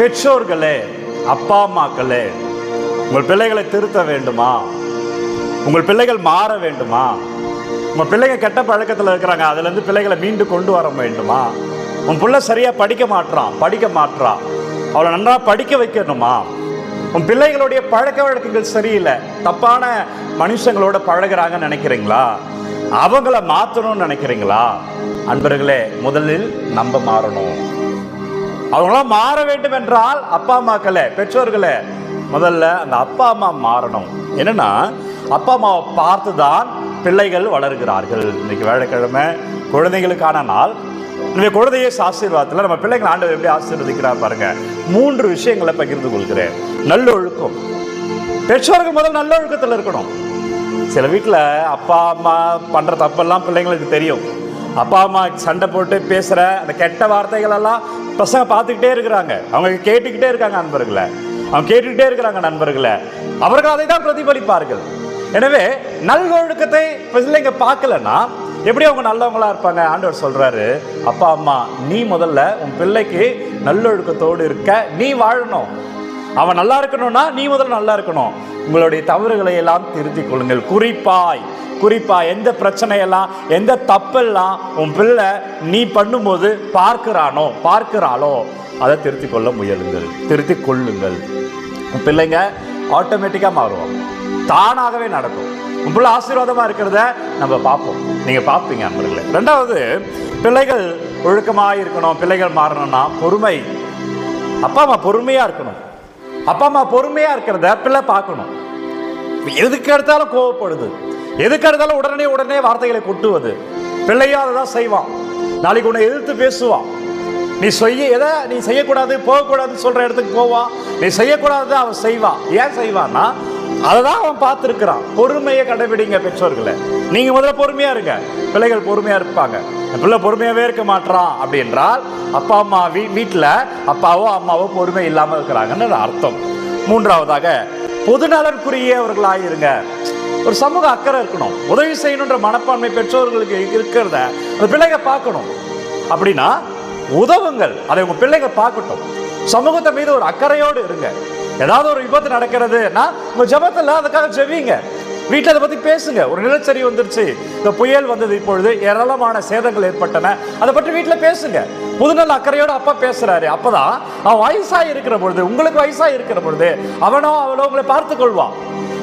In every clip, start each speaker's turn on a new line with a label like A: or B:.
A: பெற்றோர்களே அப்பா அம்மாக்களே உங்கள் பிள்ளைகளை திருத்த வேண்டுமா? உங்கள் பிள்ளைகள் மாற வேண்டுமா? உங்கள் பிள்ளைங்க கெட்ட பழக்கத்தில் இருக்கிறாங்க அதுலேருந்து பிள்ளைகளை மீண்டு கொண்டு வர வேண்டுமா? உன் பிள்ளை சரியாக படிக்க மாட்டான் படிக்க மாட்டான் அவளை நன்றாக படிக்க வைக்கணுமா? உன் பிள்ளைகளுடைய பழக்க வழக்கங்கள் சரியில்லை. தப்பான மனுஷங்களோட பழகுறாங்கன்னு நினைக்கிறீங்களா? அவங்கள மாற்றணும்னு நினைக்கிறீங்களா? அன்பர்களே முதலில் நம்ம மாறணும். அவங்களாம் மாற வேண்டும் என்றால் அப்பா அம்மாக்களே பெற்றோர்களே முதல்ல அந்த அப்பா அம்மா மாறணும். என்னன்னா அப்பா அம்மாவை பார்த்து தான் பிள்ளைகள் வளர்கிறார்கள். இன்னைக்கு வேலைக்கிழமை குழந்தைகளுக்கான நாள். இன்னைக்கு குழந்தைய ஆசீர்வாதத்தில் நம்ம பிள்ளைங்களை ஆண்டவர் எப்படி ஆசீர்வதிக்கிறார் பாருங்க. மூன்று விஷயங்களை பகிர்ந்து கொள்கிறேன். நல்லொழுக்கம். பெற்றோர்கள் முதல் நல்லொழுக்கத்தில் இருக்கணும். சில வீட்டில் அப்பா அம்மா பண்ணுற தப்பெல்லாம் பிள்ளைங்களுக்கு தெரியும். அப்பா அம்மா சண்டை போட்டு பேசுகிற அந்த கெட்ட வார்த்தைகள் எல்லாம் பசங்க பார்த்துக்கிட்டே இருக்கிறாங்க. அவங்க கேட்டுக்கிட்டே இருக்காங்க நண்பர்களை. அவங்க கேட்டுக்கிட்டே இருக்கிறாங்க நண்பர்களை. அவர்கள் அதை தான் பிரதிபலிப்பார்கள். எனவே நல்வொழுக்கத்தை பிள்ளைங்க பார்க்கலன்னா எப்படி அவங்க நல்லவங்களா இருப்பாங்க? ஆண்டவர் சொல்றாரு அப்பா அம்மா நீ முதல்ல உன் பிள்ளைக்கு நல்லொழுக்கத்தோடு இருக்க. நீ வாழணும். அவன் நல்லா இருக்கணும்னா நீ முதல்ல நல்லா இருக்கணும். உங்களுடைய தவறுகளை எல்லாம் திருத்திக் கொள்ளுங்கள். குறிப்பாய் குறிப்பா எந்த பிரச்சனையெல்லாம் எந்த தப்பெல்லாம் உன் பிள்ளை நீ பண்ணும்போது பார்க்கிறானோ பார்க்கிறாளோ அதை திருத்திக் கொள்ள முயலுங்கள். திருத்தி கொள்ளுங்கள். உன் பிள்ளைங்க ஆட்டோமேட்டிக்காக மாறுவாங்க. தானாகவே நடக்கும். உன் பிள்ளை ஆசீர்வாதமாக இருக்கிறத நம்ம பார்ப்போம். நீங்கள் பார்ப்பீங்க நண்பர்களே ரெண்டாவது பிள்ளைகள் ஒழுக்கமாக இருக்கணும். பிள்ளைகள் மாறணும்னா பொறுமை. அப்பா அம்மா பொறுமையாக இருக்கணும். அப்பா அம்மா பொறுமையாக இருக்கிறத பிள்ளை பார்க்கணும். எதுக்கு எடுத்தாலும் கோவப்படுது. எதுக்காக இருந்தாலும் உடனே உடனே வார்த்தைகளை கொட்டுவது. பிள்ளையும் அதை தான் செய்வான். நாளைக்கு உன்னை எதிர்த்து பேசுவான். நீ செய்ய எதை நீ செய்யக்கூடாது போகக்கூடாதுன்னு சொல்ற இடத்துக்கு போவான் நீ செய்யக்கூடாது அவன் செய்வான். ஏன் செய்வான்னா அதை தான் அவன் பார்த்துருக்கிறான். பொறுமையை கடைபிடிங்க பெற்றோர்களை. நீங்கள் முதல்ல பொறுமையாக இருங்க. பிள்ளைகள் பொறுமையாக இருப்பாங்க. பிள்ளை பொறுமையாகவே இருக்க மாட்றான் அப்படின்றால் அப்பா அம்மா வீ வீட்டில் அப்பாவோ அம்மாவோ பொறுமை இல்லாமல் இருக்கிறாங்கன்னு அர்த்தம். மூன்றாவதாக பொதுநலனுக்குரியவர்களாக இருங்க ஒரு சமூக அக்கறை இருக்கணும். உதவி செய்யணுன்ற மனப்பான்மை பெற்றோர்களுக்கு இருக்கிறத அந்த பிள்ளைங்க பார்க்கணும். அப்படின்னா உதவுங்கள். அதை உங்க பிள்ளைங்க பார்க்கட்டும். சமூகத்தை மீது ஒரு அக்கறையோடு இருங்க. ஏதாவது ஒரு விபத்து நடக்கிறதுனா உங்கள் ஜபத்தில் அதுக்காக ஜெபிங்க. வீட்டில் அதை பற்றி பேசுங்க. ஒரு நிலச்சரி வந்துருச்சு. இந்த புயல் வந்தது இப்பொழுது. ஏராளமான சேதங்கள் ஏற்பட்டன. அதை பற்றி வீட்டில் பேசுங்க. புதுநல் அக்கறையோட அப்பா பேசுறாரு. அப்பதான் அவன் வயசா இருக்கிற பொழுது உங்களுக்கு வயசா இருக்கிற பொழுது அவனோ அவளோ உங்களை பார்த்து கொள்வான்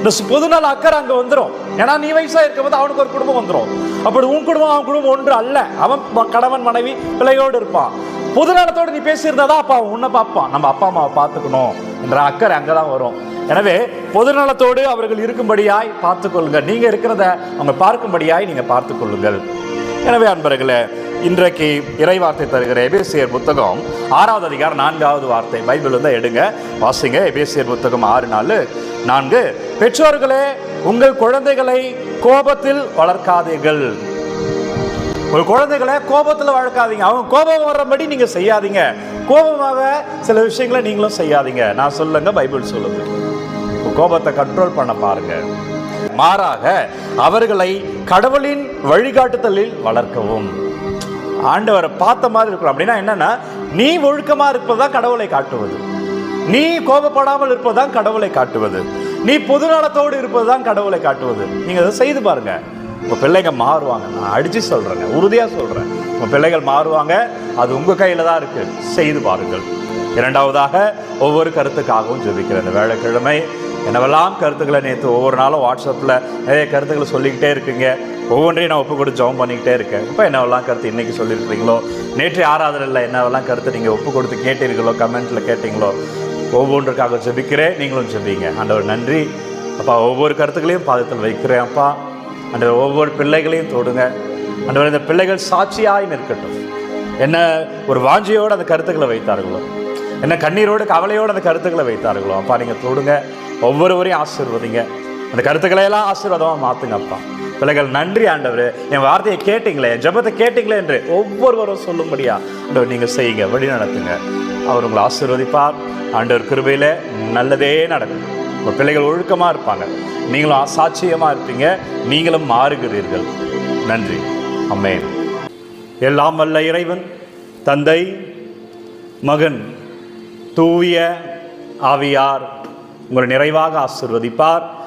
A: இந்த சு- நாள் அக்கறை அங்கே வந்துடும் ஏன்னா நீ வயசாக இருக்கும்போது அவனுக்கு ஒரு குடும்பம் வந்துடும் அப்படி உன் குடும்பம் அவன் குடும்பம் ஒன்று அல்ல. அவன் கணவன் மனைவி பிள்ளையோடு இருப்பான். பொதுநலத்தோடு நீ பேசியிருந்தாதான் அப்பா அவன் உன்னை பார்ப்பான். நம்ம அப்பா அம்மாவை பார்த்துக்கணும் என்ற அக்கறை அங்கே தான் வரும். எனவே பொதுநலத்தோடு அவர்கள் இருக்கும்படியாய் பார்த்துக்கொள்ளுங்கள். நீங்கள் இருக்கிறத அவங்க பார்க்கும்படியாய் நீங்கள் பார்த்துக்கொள்ளுங்கள். எனவே அன்பர்களே இன்றைக்கு இறைவார்த்தை தருகிற எபேசியர் புத்தகம் ஆறாவது அதிகாரம் நான்காவது வார்த்தை பைபிள் இருந்தா எடுங்க. வாசிங்க. எபேசியர் புத்தகம் ஆறு நாலு நான்கு. பெற்றோர்களே உங்கள் குழந்தைகளை கோபத்தில் வளர்க்காதீர்கள். உங்கள் குழந்தைகளை கோபத்தில் வளர்க்காதீங்க. அவங்க கோபம் வர்றபடி நீங்க செய்யாதீங்க. கோபமாக சில விஷயங்களை நீங்களும் செய்யாதீங்க. நான் சொல்லுங்க பைபிள் சொல்லுது. கோபத்தை கண்ட்ரோல் பண்ண பாருங்க. மாறாக அவர்களை கடவுளின் வழிகாட்டுதலில் வளர்க்கவும். ஆண்டவரை பார்த்த மாதிரி இருக்கணும். அப்படின்னா என்னன்னா நீ ஒழுக்கமா இருப்பதுதான் கடவுளை காட்டுவது. நீ கோபப்படாமல் இருப்பதுதான் கடவுளை காட்டுவது. நீ பொதுநலத்தோடு இருப்பதுதான் கடவுளை காட்டுவது. நீங்க அதை செய்து பாருங்க. உங்க பிள்ளைங்க மாறுவாங்க. நான் அடிச்சு சொல்றேங்க. உறுதியா சொல்றேன். உங்க பிள்ளைகள் மாறுவாங்க. அது உங்க கையில தான் இருக்கு. செய்து பாருங்கள். இரண்டாவதாக ஒவ்வொரு கருத்துக்காகவும் ஜெபிக்கிறேன். இந்த வேலைக்கிழமை என்னவெல்லாம் கருத்துக்களை நேற்று ஒவ்வொரு நாளும் வாட்ஸ்அப்பில் நிறைய கருத்துக்களை சொல்லிக்கிட்டே இருக்குங்க. ஒவ்வொன்றையும் நான் ஒப்பு கொடுத்து ஜெபம் பண்ணிக்கிட்டே இருக்கேன். இப்போ என்னவெல்லாம் கருத்து இன்றைக்கி சொல்லியிருக்கிறீங்களோ? நேற்று ஆராதனையில் என்னவெல்லாம் கருத்து நீங்கள் ஒப்பு கொடுத்து கேட்டீர்களோ? கமெண்ட்டில் கேட்டீங்களோ? ஒவ்வொன்றுக்காக ஜெபிக்கிறேன். நீங்களும் ஜெபிங்க. ஆண்டவர் நன்றி. அப்பா ஒவ்வொரு கருத்துக்களையும் பாதத்தில் வைக்கிறேன் அப்பா. ஆண்டவர் ஒவ்வொரு பிள்ளைகளையும் தொடுங்க. ஆண்டவர் இந்த பிள்ளைகள் சாட்சியாய் நிற்கட்டும். என்ன ஒரு வாஞ்சியோடு அந்த கருத்துக்களை வைத்தார்களோ? என்ன கண்ணீரோடு கவலையோடு அந்த கருத்துக்களை வைத்தார்களோ? அப்பா நீங்கள் தொடுங்க. ஒவ்வொருவரையும் ஆசீர்வதிங்க. அந்த கருத்துக்களை எல்லாம் ஆசீர்வாதமாக மாற்றுங்க அப்பா. பிள்ளைகள் நன்றி ஆண்டவர். என் வார்த்தையை கேட்டீங்களே என் ஜெபத்தை கேட்டீங்களே என்று ஒவ்வொருவரும் சொல்லும்படியா? ஆண்டவர் நீங்கள் செய்யுங்க வழி நடத்துங்க. அவர் உங்களை ஆசீர்வதிப்பார். ஆண்டவர் கிருபையில் நல்லதே நடக்கும். உங்கள் பிள்ளைகள் ஒழுக்கமாக இருப்பாங்க. நீங்களும் சாட்சியமாக இருப்பீங்க. நீங்களும் மாறுகிறீர்கள். நன்றி. அம்மே எல்லாம் வல்ல இறைவன் தந்தை மகன் தூய ஆவியார் உங்களை நிறைவாக ஆசிர்வதிப்பார்.